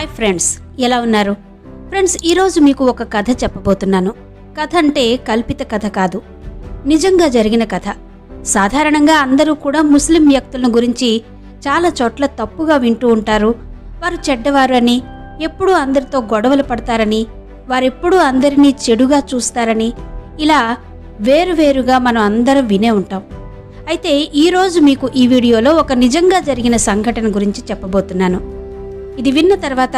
Hi friends ఎలా ఉన్నారు? Friends ఈరోజు మీకు ఒక కథ చెప్పబోతున్నాను. కథ అంటే కల్పిత కథ కాదు. నిజంగా జరిగిన కథ. సాధారణంగా అందరూ కూడా ముస్లిం వ్యక్తులను గురించి చాలా చోట్ల తప్పుగా వింటూ ఉంటారు. వారు చెడ్డవారు అని ఎప్పుడూ అందరితో గొడవలు పడతారని వారెప్పుడూ అందరినీ చెడుగా చూస్తారని ఇలా వేరువేరుగా మనం అందరం వినే ఉంటాం. అయితే ఈరోజు మీకు ఈ వీడియోలో ఒక నిజంగా జరిగిన సంఘటన గురించి చెప్పబోతున్నాను. ఇది విన్న తర్వాత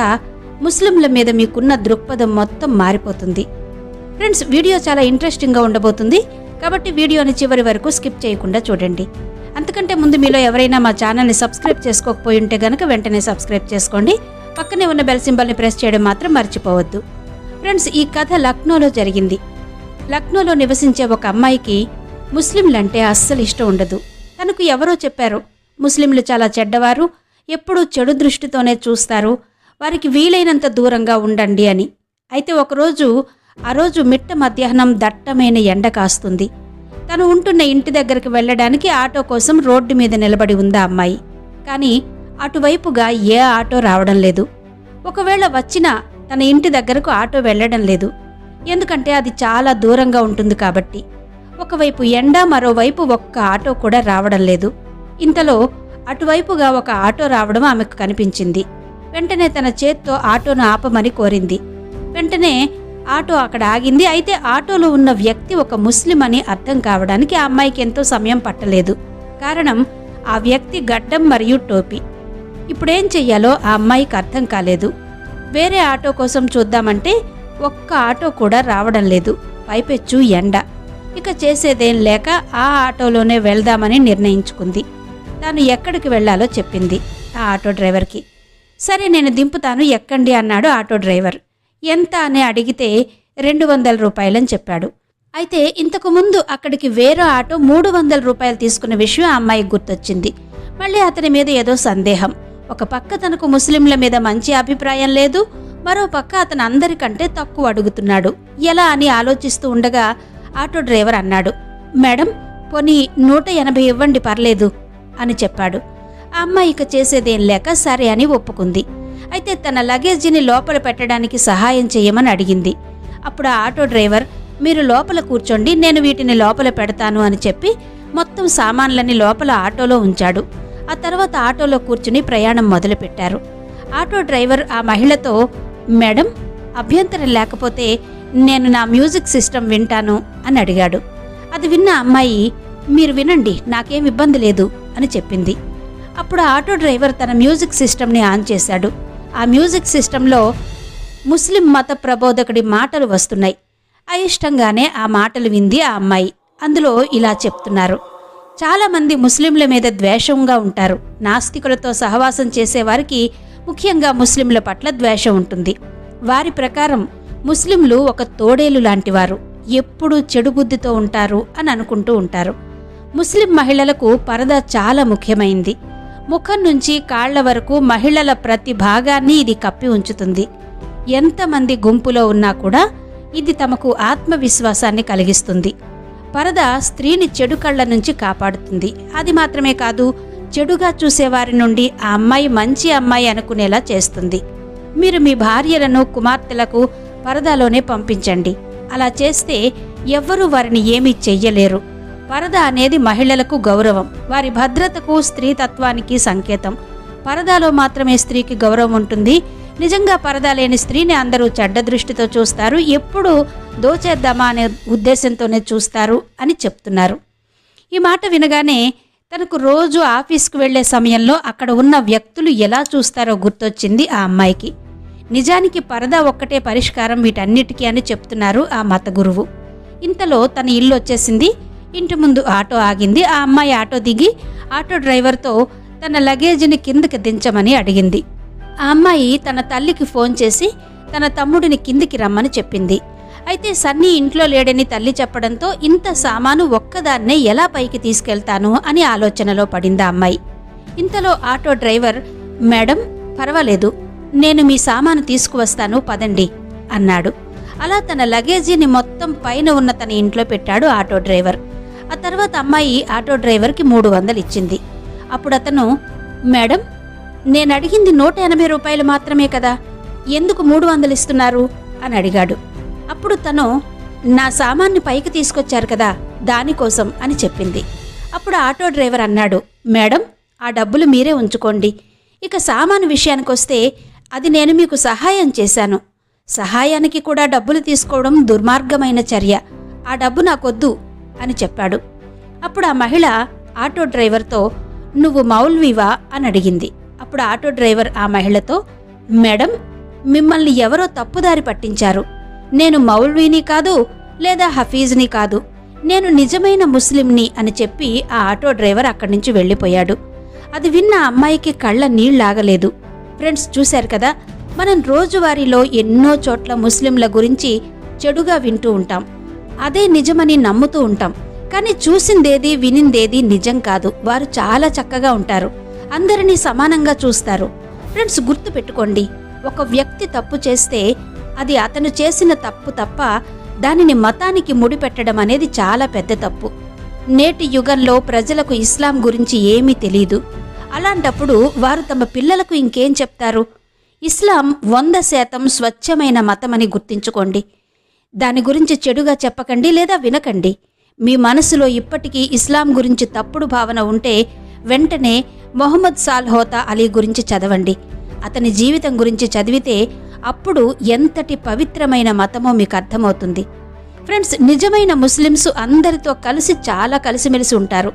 ముస్లింల మీద మీకున్న దృక్పథం మొత్తం మారిపోతుంది. ఫ్రెండ్స్ వీడియో చాలా ఇంట్రెస్టింగ్గా ఉండబోతుంది. కాబట్టి వీడియోని చివరి వరకు స్కిప్ చేయకుండా చూడండి. అంతకంటే ముందు మీలో ఎవరైనా మా ఛానల్ని సబ్స్క్రైబ్ చేసుకోకపోయి ఉంటే గనక వెంటనే సబ్స్క్రైబ్ చేసుకోండి. పక్కనే ఉన్న బెల్ సింబల్ని ప్రెస్ చేయడం మాత్రం మర్చిపోవద్దు. ఫ్రెండ్స్ ఈ కథ లక్నోలో జరిగింది. లక్నోలో నివసించే ఒక అమ్మాయికి ముస్లింలంటే అస్సలు ఇష్టం ఉండదు. తనకు ఎవరో చెప్పారు ముస్లింలు చాలా చెడ్డవారు ఎప్పుడూ చెడు దృష్టితోనే చూస్తారు. వారికి వీలైనంత దూరంగా ఉండండి అని. అయితే ఒకరోజు ఆ రోజు మిట్ట మధ్యాహ్నం దట్టమైన ఎండ కాస్తుంది. తను ఉంటున్న ఇంటి దగ్గరికి వెళ్ళడానికి ఆటో కోసం రోడ్డు మీద నిలబడి ఉంది అమ్మాయి. కానీ అటువైపుగా ఏ ఆటో రావడం లేదు. ఒకవేళ వచ్చినా తన ఇంటి దగ్గరకు ఆటో వెళ్ళడం లేదు. ఎందుకంటే అది చాలా దూరంగా ఉంటుంది కాబట్టి. ఒకవైపు ఎండ మరోవైపు ఒక్క ఆటో కూడా రావడం లేదు. ఇంతలో అటువైపుగా ఒక ఆటో రావడం ఆమెకు కనిపించింది. వెంటనే తన చేత్తో ఆటోను ఆపమని కోరింది. వెంటనే ఆటో అక్కడ ఆగింది. అయితే ఆటోలో ఉన్న వ్యక్తి ఒక ముస్లిం అని అర్థం కావడానికి ఆ అమ్మాయికి ఎంతో సమయం పట్టలేదు. కారణం ఆ వ్యక్తి గడ్డం మరియు టోపీ. ఇప్పుడేం చెయ్యాలో ఆ అమ్మాయికి అర్థం కాలేదు. వేరే ఆటో కోసం చూద్దామంటే ఒక్క ఆటో కూడా రావడం లేదు. పైపెచ్చు ఎండ. ఇక చేసేదేం లేక ఆ ఆటోలోనే వెళ్దామని నిర్ణయించుకుంది. తాను ఎక్కడికి వెళ్ళాలో చెప్పింది ఆ ఆటో డ్రైవర్కి. సరే నేను దింపుతాను ఎక్కండి అన్నాడు ఆటో డ్రైవర్. ఎంత అని అడిగితే రెండు వందల రూపాయలని చెప్పాడు. అయితే ఇంతకుముందు అక్కడికి వేరే ఆటో మూడు వందల రూపాయలు తీసుకున్న విషయం ఆ అమ్మాయికి గుర్తొచ్చింది. మళ్ళీ అతని మీద ఏదో సందేహం. ఒక పక్క తనకు ముస్లింల మీద మంచి అభిప్రాయం లేదు మరో పక్క అతను అందరికంటే తక్కువ అడుగుతున్నాడు. ఎలా అని ఆలోచిస్తూ ఉండగా ఆటో డ్రైవర్ అన్నాడు మేడం పోనీ నూట ఎనభై ఇవ్వండి పర్లేదు. అని చెప్పాడు. ఆ అమ్మాయి ఇక చేసేదేం లేక సరే అని ఒప్పుకుంది. అయితే తన లగేజీని లోపల పెట్టడానికి సహాయం చేయమని అడిగింది. అప్పుడు ఆ ఆటో డ్రైవర్ మీరు లోపల కూర్చోండి నేను వీటిని లోపల పెడతాను అని చెప్పి మొత్తం సామాన్లని లోపల ఆటోలో ఉంచాడు. ఆ తర్వాత ఆటోలో కూర్చుని ప్రయాణం మొదలుపెట్టారు. ఆటో డ్రైవర్ ఆ మహిళతో మేడం అభ్యంతరం లేకపోతే నేను నా మ్యూజిక్ సిస్టమ్ వింటాను అని అడిగాడు. అది విన్న అమ్మాయి మీరు వినండి నాకేం ఇబ్బంది లేదు. అని చెప్పింది. అప్పుడు ఆటో డ్రైవర్ తన మ్యూజిక్ సిస్టమ్ని ఆన్ చేశాడు. ఆ మ్యూజిక్ సిస్టంలో ముస్లిం మత ప్రబోధకుడి మాటలు వస్తున్నాయి. అయిష్టంగానే ఆ మాటలు వింది ఆ అమ్మాయి. అందులో ఇలా చెప్తున్నారు. చాలామంది ముస్లింల మీద ద్వేషంగా ఉంటారు. నాస్తికులతో సహవాసం చేసేవారికి ముఖ్యంగా ముస్లింల పట్ల ద్వేషం ఉంటుంది. వారి ప్రకారం ముస్లింలు ఒక తోడేలు లాంటివారు. ఎప్పుడూ చెడు బుద్ధితో ఉంటారు అని అనుకుంటూ ఉంటారు. ముస్లిం మహిళలకు పరద చాలా ముఖ్యమైంది. ముఖం నుంచి కాళ్ళ వరకు మహిళల ప్రతి భాగాన్ని ఇది కప్పి ఉంచుతుంది. ఎంతమంది గుంపులో ఉన్నా కూడా ఇది తమకు ఆత్మవిశ్వాసాన్ని కలిగిస్తుంది. పరద స్త్రీని చెడు కళ్ళ నుంచి కాపాడుతుంది. అది మాత్రమే కాదు చెడుగా చూసేవారి నుండి ఆ అమ్మాయి మంచి అమ్మాయి అనుకునేలా చేస్తుంది. మీరు మీ భార్యలను కుమార్తెలకు పరదాలోనే పంపించండి. అలా చేస్తే ఎవ్వరూ వారిని ఏమీ చెయ్యలేరు. పరద అనేది మహిళలకు గౌరవం. వారి భద్రతకు స్త్రీతత్వానికి సంకేతం. పరదాలో మాత్రమే స్త్రీకి గౌరవం ఉంటుంది. నిజంగా పరదా లేని స్త్రీని అందరూ చెడ్డ దృష్టితో చూస్తారు. ఎప్పుడు దోచేద్దామా అనే ఉద్దేశంతోనే చూస్తారు అని చెప్తున్నారు. ఈ మాట వినగానే తనకు రోజు ఆఫీస్కు వెళ్ళే సమయంలో అక్కడ ఉన్న వ్యక్తులు ఎలా చూస్తారో గుర్తొచ్చింది ఆ అమ్మాయికి. నిజానికి పరదా ఒక్కటే పరిష్కారం వీటన్నిటికీ అని చెప్తున్నారు ఆ మత గురువు. ఇంతలో తన ఇల్లు వచ్చేసింది. ఇంటి ముందు ఆటో ఆగింది. ఆ అమ్మాయి ఆటో దిగి ఆటో డ్రైవర్తో తన లగేజీని కిందకి దించమని అడిగింది. ఆ అమ్మాయి తన తల్లికి ఫోన్ చేసి తన తమ్ముడిని కిందికి రమ్మని చెప్పింది. అయితే సన్నీ ఇంట్లో లేడని తల్లి చెప్పడంతో ఇంత సామాను ఒక్కదాన్నే ఎలా పైకి తీసుకెళ్తాను అని ఆలోచనలో పడింది ఆ అమ్మాయి. ఇంతలో ఆటో డ్రైవర్ మేడం పర్వాలేదు. నేను మీ సామాను తీసుకువస్తాను పదండి అన్నాడు. అలా తన లగేజీని మొత్తం పైన ఉన్న తన ఇంట్లో పెట్టాడు ఆటో డ్రైవర్. ఆ తర్వాత అమ్మాయి ఆటో డ్రైవర్కి మూడు వందలు ఇచ్చింది. అప్పుడు అతను మేడం నేను అడిగింది నూట ఎనభై రూపాయలు మాత్రమే కదా ఎందుకు మూడు వందలు ఇస్తున్నారు? అని అడిగాడు. అప్పుడు తను నా సామాన్ని పైకి తీసుకొచ్చారు కదా దానికోసం అని చెప్పింది. అప్పుడు ఆటో డ్రైవర్ అన్నాడు మేడం ఆ డబ్బులు మీరే ఉంచుకోండి. ఇక సామాను విషయానికొస్తే అది నేను మీకు సహాయం చేశాను. సహాయానికి కూడా డబ్బులు తీసుకోవడం దుర్మార్గమైన చర్య. ఆ డబ్బు నాకొద్దు. అని చెప్పాడు. అప్పుడు ఆ మహిళ ఆటో డ్రైవర్తో నువ్వు మౌల్వీవా? అని అడిగింది. అప్పుడు ఆటో డ్రైవర్ ఆ మహిళతో మేడం మిమ్మల్ని ఎవరో తప్పుదారి పట్టించారు. నేను మౌల్వీని కాదు లేదా హఫీజ్ని కాదు. నేను నిజమైన ముస్లింని అని చెప్పి ఆ ఆటో డ్రైవర్ అక్కడి నుంచి వెళ్ళిపోయాడు. అది విన్న అమ్మాయికి కళ్ళ నీళ్ళాగలేదు. ఫ్రెండ్స్ చూశారు కదా మనం రోజువారీలో ఎన్నో చోట్ల ముస్లింల గురించి చెడుగా వింటూ ఉంటాం. అదే నిజమని నమ్ముతూ ఉంటాం. కానీ చూసిందేది వినిందేది నిజం కాదు. వారు చాలా చక్కగా ఉంటారు. అందరినీ సమానంగా చూస్తారు. ఫ్రెండ్స్ గుర్తు పెట్టుకోండి ఒక వ్యక్తి తప్పు చేస్తే అది అతను చేసిన తప్పు తప్ప దానిని మతానికి ముడిపెట్టడం అనేది చాలా పెద్ద తప్పు. నేటి యుగంలో ప్రజలకు ఇస్లాం గురించి ఏమీ తెలియదు అలాంటప్పుడు వారు తమ పిల్లలకు ఇంకేం చెప్తారు? ఇస్లాం వంద శాతం స్వచ్ఛమైన మతమని గుర్తించుకోండి. దాని గురించి చెడుగా చెప్పకండి లేదా వినకండి. మీ మనసులో ఇప్పటికీ ఇస్లాం గురించి తప్పుడు భావన ఉంటే వెంటనే మొహమ్మద్ సాల్హోతా అలీ గురించి చదవండి. అతని జీవితం గురించి చదివితే అప్పుడు ఎంతటి పవిత్రమైన మతమో మీకు అర్థమవుతుంది. ఫ్రెండ్స్ నిజమైన ముస్లిమ్స్ అందరితో కలిసి చాలా కలిసిమెలిసి ఉంటారు.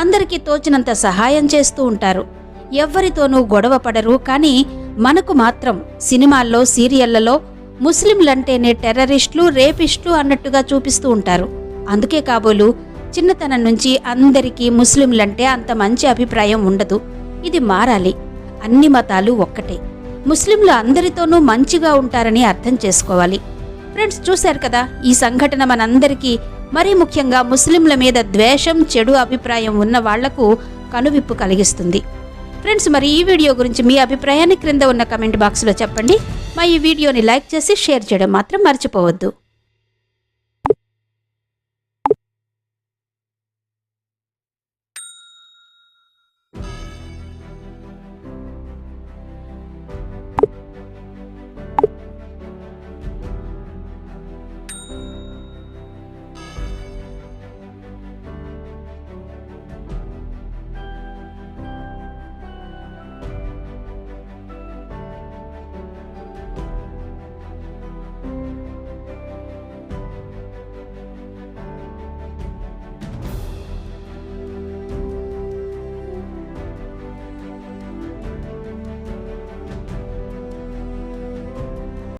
అందరికీ తోచినంత సహాయం చేస్తూ ఉంటారు. ఎవ్వరితోనూ గొడవ పడరు కానీ మనకు మాత్రం సినిమాల్లో సీరియళ్ళలో ముస్లింలంటేనే టెర్రరిస్టులు రేపిస్టులు అన్నట్టుగా చూపిస్తూ ఉంటారు. అందుకే కాబోలు చిన్నతనం నుంచి అందరికీ ముస్లింలంటే అంత మంచి అభిప్రాయం ఉండదు. ఇది మారాలి. అన్ని మతాలు ఒక్కటే. ముస్లింలు అందరితోనూ మంచిగా ఉంటారని అర్థం చేసుకోవాలి. ఫ్రెండ్స్ చూశారు కదా? ఈ సంఘటన మనందరికీ మరీ ముఖ్యంగా ముస్లింల మీద ద్వేషం చెడు అభిప్రాయం ఉన్న వాళ్ళకు కనువిప్పు కలిగిస్తుంది. ఫ్రెండ్స్ మరి ఈ వీడియో గురించి మీ అభిప్రాయాన్ని క్రింద ఉన్న కమెంట్ బాక్స్లో చెప్పండి. మా ఈ వీడియోని లైక్ చేసి షేర్ చేయడం మాత్రం మర్చిపోవద్దు.